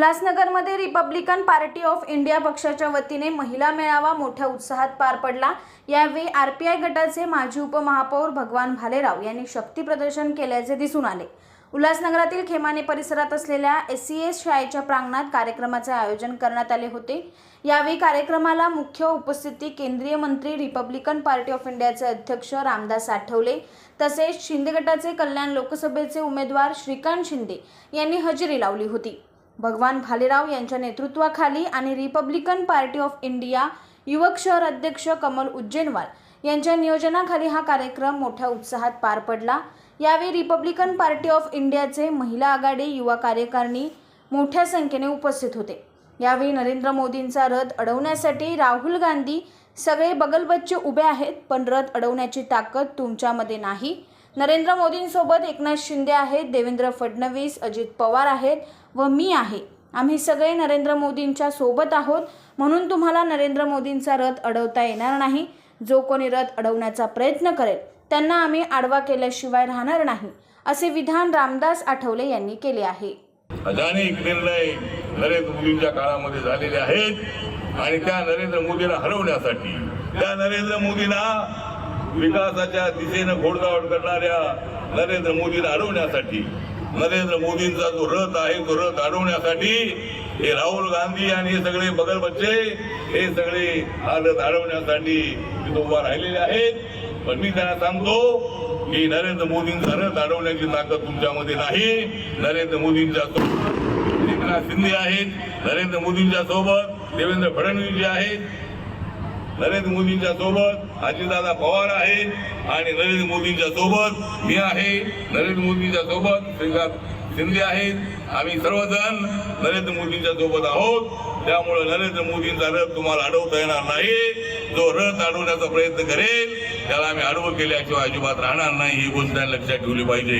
उल्हासनगरमध्ये Republican party of India पक्षाच्या वतीने महिला मेळावा मोठ्या उत्साहात पार पडला. यावेळी आर पी आय गटाचे माजी उपमहापौर भगवान भालेराव यांनी शक्ती प्रदर्शन केल्याचे दिसून आले. उल्हासनगरातील खेमाने परिसरात असलेल्या एस सी एस शाळेच्या प्रांगणात कार्यक्रमाचे आयोजन करण्यात आले होते. यावेळी कार्यक्रमाला मुख्य उपस्थिती केंद्रीय मंत्री रिपब्लिकन पार्टी ऑफ इंडियाचे अध्यक्ष रामदास आठवले तसेच शिंदे गटाचे कल्याण लोकसभेचे उमेदवार श्रीकांत शिंदे यांनी हजेरी लावली होती. भगवान भालेराव यांच्या नेतृत्वाखाली आणि रिपब्लिकन पार्टी ऑफ इंडिया युवक शहर अध्यक्ष कमल उज्जैनवाल यांच्या नियोजनाखाली हा कार्यक्रम मोठ्या उत्साहात पार पडला. यावेळी रिपब्लिकन पार्टी ऑफ इंडियाचे महिला आघाडी युवा कार्यकारिणी मोठ्या संख्येने उपस्थित होते. यावेळी नरेंद्र मोदींचा रथ अडवण्यासाठी राहुल गांधी सगळे बगलबच्चे उभे आहेत पण रथ अडवण्याची ताकद तुमच्यामध्ये नाही. नरेंद्र मोदींसोबत एकनाथ शिंदे आहेत देवेंद्र फडणवीस अजित पवार आहेत व मी आहे. आम्ही सगळे नरेंद्र मोदींच्या सोबत आहोत. म्हणून तुम्हाला नरेंद्र मोदींचा रथ अडवता येणार नाही. जो कोणी रथ अडवण्याचा प्रयत्न करेल त्यांना आम्ही आडवा केल्याशिवाय राहणार नाही असे विधान रामदास आठवले यांनी केले आहे. अनेक निर्णय नरेंद्र मोदींच्या काळामध्ये झालेले आहेत आणि त्या नरेंद्र मोदीला हरवण्यासाठी त्या नरेंद्र मोदीला विकासाच्या दिशेनं घोडदौड करणाऱ्या नरेंद्र मोदीला अडवण्यासाठी नरेंद्र मोदींचा जो रथ आहे तो रथ अडवण्यासाठी हे राहुल गांधी आणि हे सगळे बगल बच्चे हे सगळे हा रथ अडवण्यासाठी तिथं उभा राहिलेले आहेत. पण मी त्यांना सांगतो की नरेंद्र मोदींचा रथ अडवण्याची ताकद तुमच्यामध्ये नाही. नरेंद्र मोदींच्या सोबत एकनाथ शिंदे आहेत. नरेंद्र मोदींच्या सोबत देवेंद्र फडणवीस जे आहेत. नरेंद्र मोदींच्या सोबत अजितदादा पवार आहेत आणि नरेंद्र मोदींच्या सोबत मी आहे. नरेंद्र मोदींच्या सोबत श्रीकांत शिंदे आहेत. आम्ही सर्वजण नरेंद्र मोदींच्या सोबत आहोत. त्यामुळे नरेंद्र मोदींचा रथ तुम्हाला अडवता येणार नाही. जो रथ अडवण्याचा प्रयत्न करेल त्याला आम्ही अडवं केल्याशिवाय अजिबात राहणार नाही. ही गोष्ट लक्षात ठेवली पाहिजे.